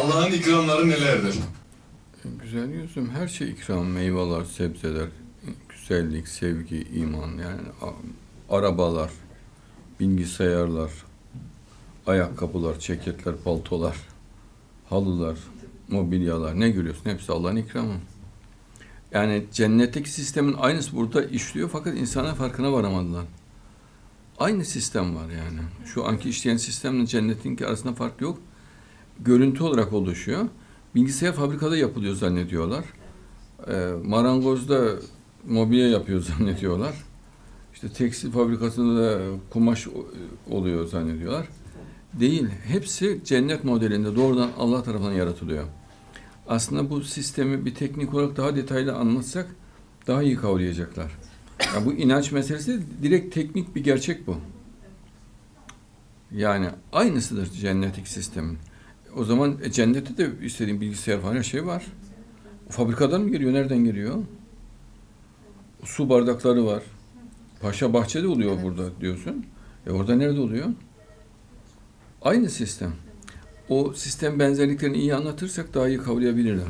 Allah'ın ikramları nelerdir? Güzel yüzüm her şey ikram, meyveler, sebzeler, güzellik, sevgi, iman yani arabalar, bilgisayarlar, ayakkabılar, ceketler, paltolar, halılar, mobilyalar ne görüyorsun hepsi Allah'ın ikramı. Yani cennetteki sistemin aynısı burada işliyor fakat insanlar farkına varamadılar. Aynı sistem var yani. Şu anki işleyen sistemle cennetinki arasında fark yok. Görüntü olarak oluşuyor. Bilgisayar fabrikada yapılıyor zannediyorlar. Ee, marangozda mobilya yapıyor zannediyorlar. İşte tekstil fabrikasında da kumaş oluyor zannediyorlar. Değil. Hepsi cennet modelinde doğrudan Allah tarafından yaratılıyor. Aslında bu sistemi bir teknik olarak daha detaylı anlatsak daha iyi kavrayacaklar. Ya bu inanç meselesi direkt teknik bir gerçek bu. Yani aynısıdır cennetik sistemin. O zaman e, cennette de istediğin bilgisayar falan her şey var. Fabrikadan mı geliyor? Nereden geliyor? Su bardakları var. Paşa bahçede oluyor burada diyorsun. E orada nerede oluyor? Aynı sistem. O sistem benzerliklerini iyi anlatırsak daha iyi kavrayabilirler.